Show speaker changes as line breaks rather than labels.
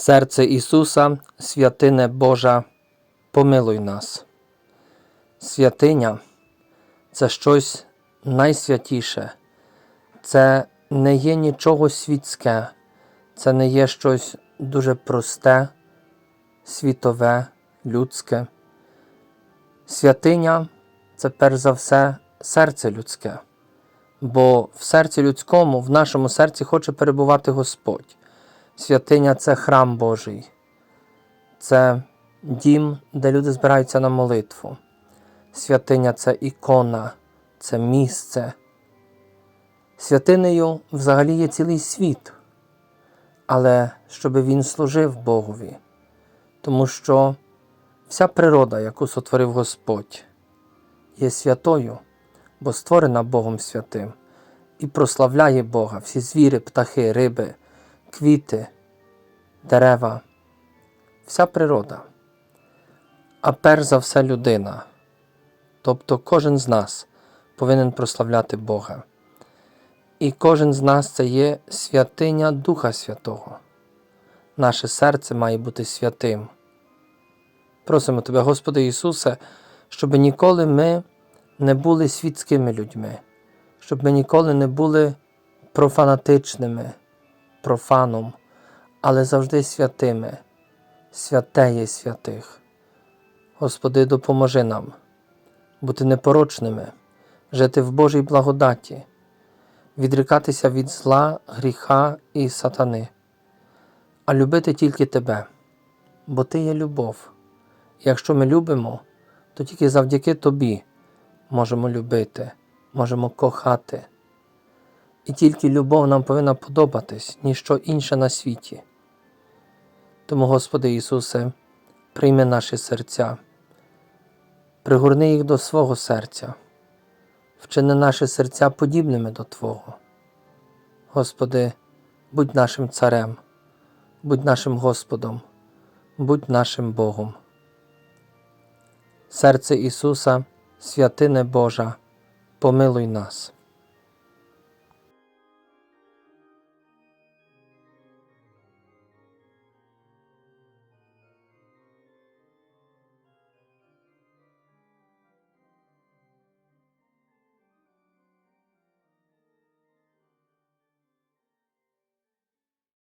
Серце Ісуса, святине Божа, помилуй нас. Святиня це щось найсвятіше, це не є нічого світське, це не є щось дуже просте, світове, людське. Святиня це перш за все серце людське, бо в серці людському, в нашому серці хоче перебувати Господь. Святиня це храм Божий, це дім, де люди збираються на молитву. Святиня це ікона, це місце. Святинею взагалі є цілий світ, але щоб він служив Богові, тому що вся природа, яку сотворив Господь, є святою, бо створена Богом святим і прославляє Бога, всі звіри, птахи, риби, квіти, дерева, вся природа. А перш за все людина. Тобто кожен з нас повинен прославляти Бога. І кожен з нас це є святиня Духа Святого. Наше серце має бути святим. Просимо Тебе, Господи Ісусе, щоб ніколи ми не були світськими людьми, щоб ми ніколи не були профанатичними, профаном, але завжди святими, святе є святих. Господи, допоможи нам бути непорочними, жити в Божій благодаті, відрікатися від зла, гріха і сатани, а любити тільки Тебе, бо Ти є любов. Якщо ми любимо, то тільки завдяки Тобі можемо любити, можемо кохати. І тільки любов нам повинна подобатись, ніщо інше на світі. Тому, Господи Ісусе, прийми наші серця пригорни їх до свого серця, вчини наші серця подібними до Твого. Господи, будь нашим Царем, будь нашим Господом, будь нашим Богом. Серце Ісуса, святине Божа, помилуй нас.